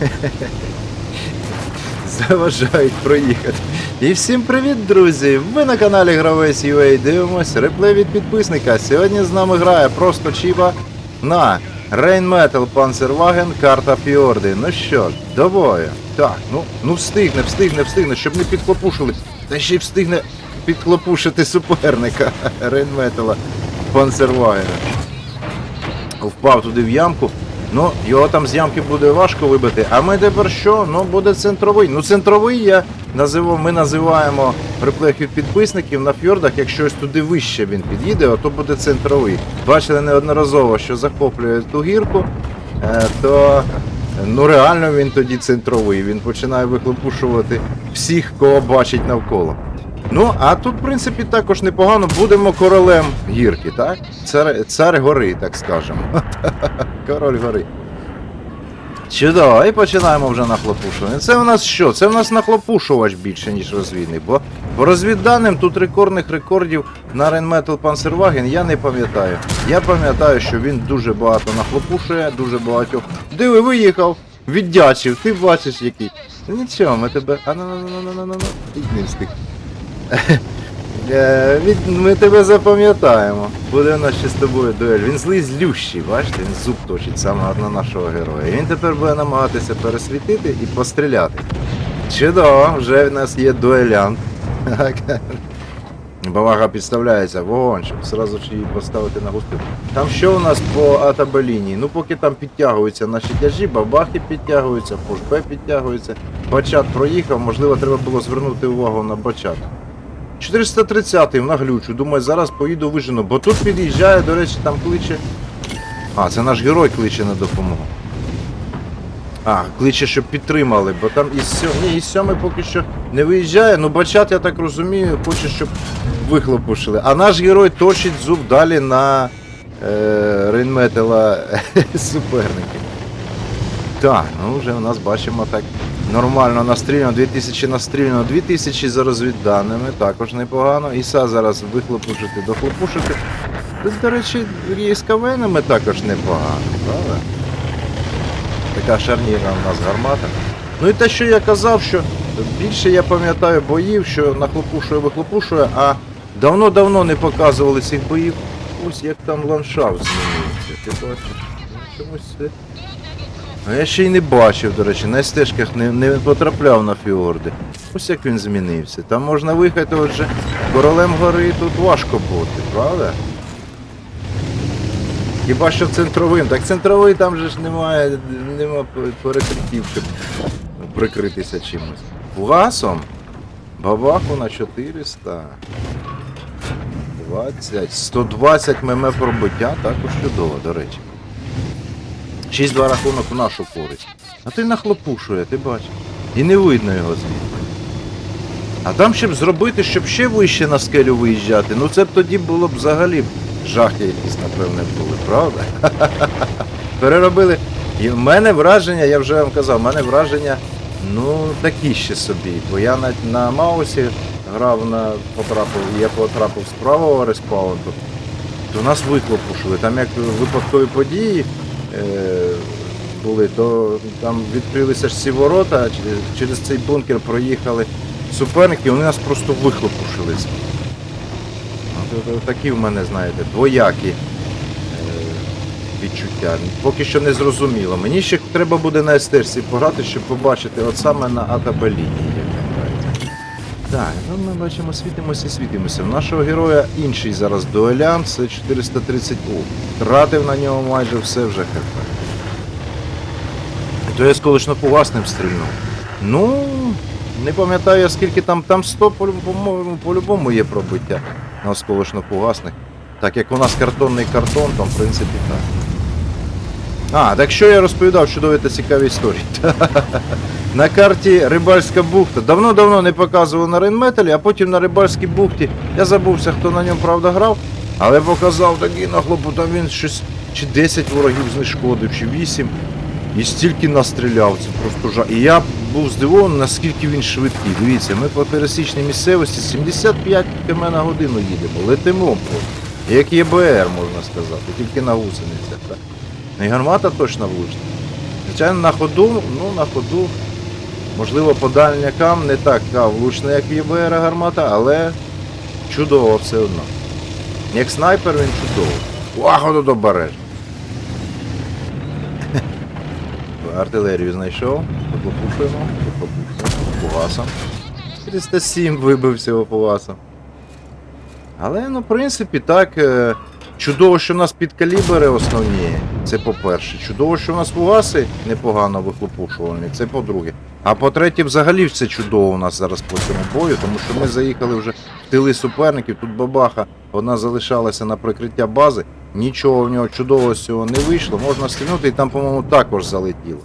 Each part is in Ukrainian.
Заважають проїхати. І всім привіт, друзі! Ви на каналі Гравець UA дивимось реплей від підписника. Сьогодні з нами грає просто Чіба на Rain Metal Panzerwagen карта Фіорди. Ну що ж, до бою. Так, ну, ну встигне, встигне, встигне, щоб не підхлопушили. Та ще й встигне підхлопушити суперника Metal Panzerwagen. Впав туди в ямку. Ну, його там з ямки буде важко вибити. А ми тепер що? Ну, буде центровий. Ну, центровий я називав, ми називаємо приплех від підписників на фьордах, якщо ось туди вище він під'їде, то буде центровий. Бачили неодноразово, що захоплює ту гірку, е, то ну реально він тоді центровий. Він починає вихлопушувати всіх, кого бачить навколо. Ну, а тут, в принципі, також непогано. Будемо королем гірки, так? Цар, цар гори, так скажемо. Король гори. Чудово, і починаємо вже нахлопушування. Це у нас що? Це у нас нахлопушувач більше, ніж розвідник. Бо по розвідданим тут рекордних рекордів на Rheinmetall Panzerwagen я не пам'ятаю. Я пам'ятаю, що він дуже багато нахлопушує, дуже багатьох. Диви, виїхав, віддячив, ти бачиш який. Нічого, ми тебе. А ну ну ну ну ну ну ну не встиг. Е, Ми тебе запам'ятаємо. Буде в нас ще з тобою дуель. Він злий злющий, бачите, він зуб точить саме на нашого героя. І він тепер буде намагатися пересвітити і постріляти. Чудово, вже в нас є дуелянт. Бавага підставляється, вогонь, щоб зразу ж її поставити на густу. Там що у нас по атабелінії? Ну поки там підтягуються наші тяжі, бабахи підтягуються, пушбе підтягується. Бачат проїхав, можливо, треба було звернути увагу на бачат. 430-й наглючу, думаю, зараз поїду вижену, бо тут під'їжджає, до речі, там кличе. А, це наш герой кличе на допомогу. А, кличе, щоб підтримали, бо там із сьомий, ні, із сьомий поки що не виїжджає, ну бачат, я так розумію, хоче, щоб вихлопушили. А наш герой точить зуб далі на е, Рейнметела суперників. Так, ну вже у нас бачимо так нормально настріляно, 2000 настріляно, 2000 за розвідданими, також непогано. Іса зараз вихлопушити, дохлопушити. Тут, до речі, і також непогано, правда? Така шарнірна у нас гармата. Ну і те, що я казав, що більше я пам'ятаю боїв, що нахлопушує, вихлопушує, а давно-давно не показували цих боїв. Ось як там ландшафт змінився. Ти бачиш? Ну, Чомусь А я ще й не бачив, до речі, на стежках не, не потрапляв на фіорди. Ось як він змінився. Там можна виїхати, отже, королем гори тут важко бути, правда? Хіба що центровим. Так центровий там же ж немає, нема перекриттів, щоб прикритися чимось. Фугасом? Бабаху на 400. 20. 120 мм пробиття, також чудово, до речі. 6-2 рахунок в нашу користь. А ти нахлопушує, ти бачиш. І не видно його звідти. А там, щоб зробити, щоб ще вище на скелю виїжджати, ну це б тоді було б взагалі жахи якісь, напевне, були, правда? Переробили. І в мене враження, я вже вам казав, в мене враження, ну, такі ще собі. Бо я на, на Маусі грав на потрапив, я потрапив з правого респаунту, то нас вихлопушили. Там як випадкові події були, то там відкрилися ж ці ворота, через, цей бункер проїхали суперники, вони нас просто вихлопушили. От, от, Такі в мене, знаєте, двоякі е, відчуття. Поки що не зрозуміло. Мені ще треба буде на естежці пограти, щоб побачити от саме на атабеліні. Так, ну ми бачимо, світимося, світимося. В нашого героя інший зараз дуелян, це 430 У. Тратив на нього майже все вже хп. То я з колишнопугасним стрільнув. Ну, не пам'ятаю, скільки там, там 100 по- по-моєму, по-любому є пробиття на осколочно-фугасних. Так як у нас картонний картон, там в принципі так. А, так що я розповідав чудові та цікаві історії. На карті Рибальська бухта. Давно-давно не показував на Рейнметалі, а потім на Рибальській бухті. Я забувся, хто на ньому правда грав, але показав такий нахлопу, там він щось чи 10 ворогів знешкодив, чи 8. І стільки настріляв, це просто жах. І я був здивований, наскільки він швидкий. Дивіться, ми по пересічній місцевості 75 км на годину їдемо, летимо. Як ЄБР, можна сказати, тільки на гусеницях. І гармата точно влучна. Звичайно, на ходу, ну на ходу. Можливо, по дальнякам не така влучна, як ЄБР гармата, але чудово все одно. Як снайпер він чудовий. Вахо тут обережно. Артилерію знайшов, поклопушуємо, поклопушуємо, фугасом. 407 вибив всього фугасом. Але, ну, в принципі, так. е, Чудово, що в нас підкалібери основні. Це по-перше. Чудово, що в нас фугаси непогано вихлопушувальні, це по-друге. А по-третє, взагалі все чудово у нас зараз по цьому бою, тому що ми заїхали вже в тили суперників, тут бабаха, одна залишалася на прикриття бази, нічого в нього чудового з цього не вийшло, можна стрільнути і там, по-моєму, також залетіло.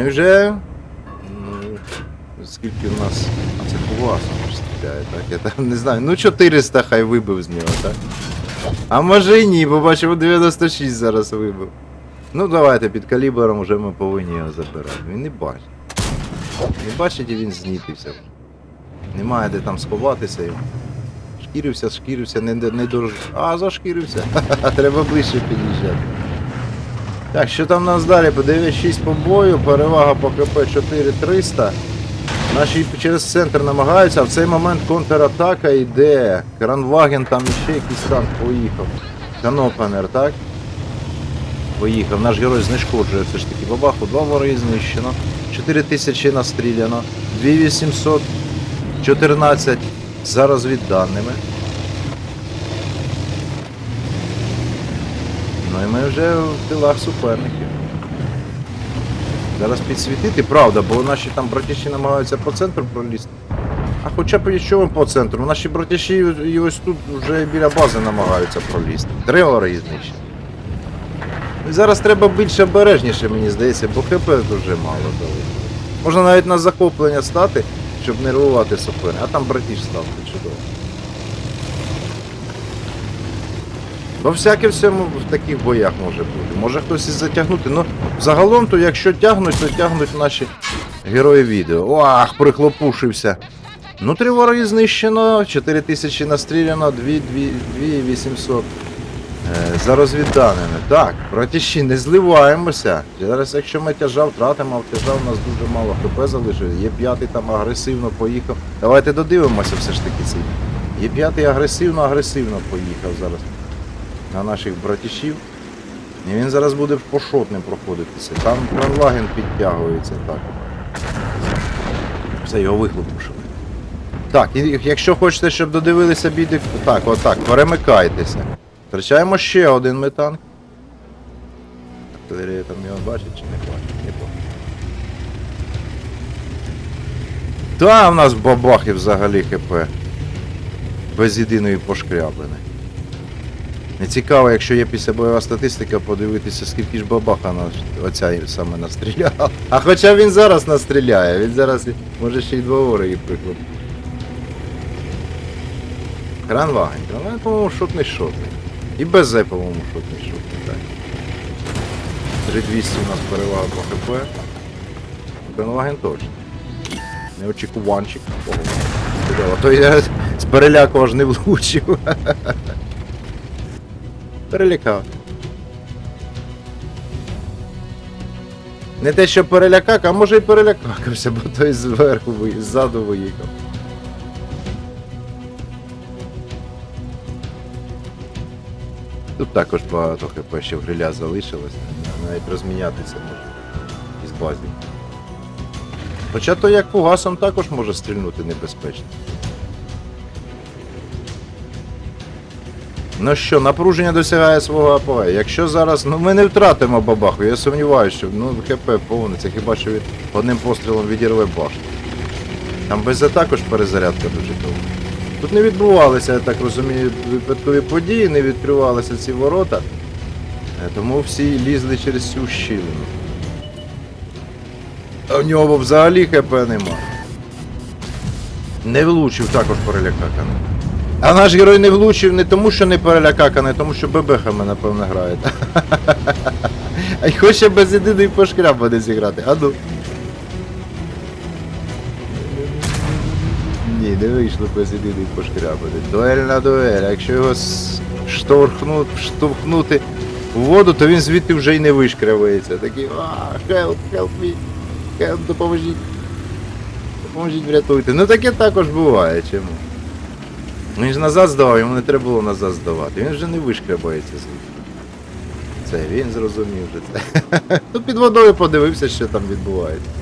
І вже. ну, Скільки в нас. А це фугасом стріляє, так? Я там не знаю. Ну 400 хай вибив з нього, так? А може і ні, бо бачимо 96 зараз вибив. Ну давайте під калібром вже ми повинні його забирати. Він не бачить. Не бачить і він знітився. Немає де там сховатися йому. Шкірився, шкірився, не, не дорож. А, зашкірився. Треба ближче під'їжджати. Так, що там у нас далі? По 9-6 по бою, перевага по КП 4300. Наші через центр намагаються, а в цей момент контратака йде. Кранваген там ще якийсь танк поїхав. Канопанер, так? Поїхав. Наш герой знешкоджує все ж таки бабаху. Два вороги знищено. 4000 настріляно. 2814 за розвідданими. Ну і ми вже в тилах суперників. Зараз підсвітити, правда, бо наші там братіші намагаються по центру пролізти. А хоча б що ми по центру? Наші братіші і ось тут вже біля бази намагаються пролізти. Три вороги знищені. Зараз треба більше обережніше, мені здається, бо ХП дуже мало дали. Можна навіть на захоплення стати, щоб нервувати суперника. А там братіш став, чудово. Бо всяке всьому в таких боях може бути. Може хтось і затягнути. Ну, загалом, то якщо тягнуть, то тягнуть наші герої відео. Ах, прихлопушився. Ну, три вороги знищено, 4000 настріляно, 2, 2, 2800 е, за розвідданими. Так, братіші, не зливаємося. Зараз, якщо ми тяжа втратимо, а тяжа у нас дуже мало хп залишили. Є п'ятий там агресивно поїхав. Давайте додивимося все ж таки цей. Є п'ятий агресивно-агресивно поїхав зараз на наших братішів. І він зараз буде пошотним проходитися. Там кранлаген підтягується так. Все, його вихлопушили. Так, якщо хочете, щоб додивилися біди, так, отак, перемикайтеся. Втрачаємо ще один метан. Артилерія там його бачить чи не бачить? Та в нас бабахи взагалі хп. Без єдиної пошкряблини. Не цікаво, якщо є післябойова статистика, подивитися, скільки ж бабаха наш, оця саме настріляла. А хоча він зараз настріляє, він зараз може ще й два вороги приклад. Кранваген, кранваген, по-моєму, шотний шотний. І БЗ, по-моєму, шотний шотний, так. 3200 у нас перевага по ХП. Кранваген точно. Неочікуванчик. Ого. Чудово. То я з переляку аж не влучив. Перелякав. Не те, що перелякав, а може і перелякався, бо той зверху ви- ззаду виїхав. Тут також багато хп ще в гриля залишилось, навіть розмінятися може із базі. Хоча то як фугасом також може стрільнути небезпечно. Ну що, напруження досягає свого апогею. Якщо зараз. Ну ми не втратимо бабаху, я сумніваюся, що ну ХП це хіба що одним пострілом відірве башню. Там без також перезарядка дуже довга. Тут не відбувалися, я так розумію, випадкові події, не відкривалися ці ворота. Е, Тому всі лізли через цю щілину. А в нього взагалі ХП нема. Не влучив також перелякаканий. А наш герой не влучив не тому, що не перелякаканий, а тому що бебехами, напевно, грає. А й хоче без єдиної пошкряб буде зіграти. А ну. Не вийшло без єдиної пошкрябати. Дуель на дуель. Якщо його штовхну, штовхнути у воду, то він звідти вже й не вишкрявається. Такий, а, help, help me, help, допоможіть. Допоможіть врятуйте. Ну таке також буває, чому? Він ж назад здавав, йому не треба було назад здавати. Він вже не вишкрябається звідти. Це він зрозумів вже це. Ну під водою подивився, що там відбувається.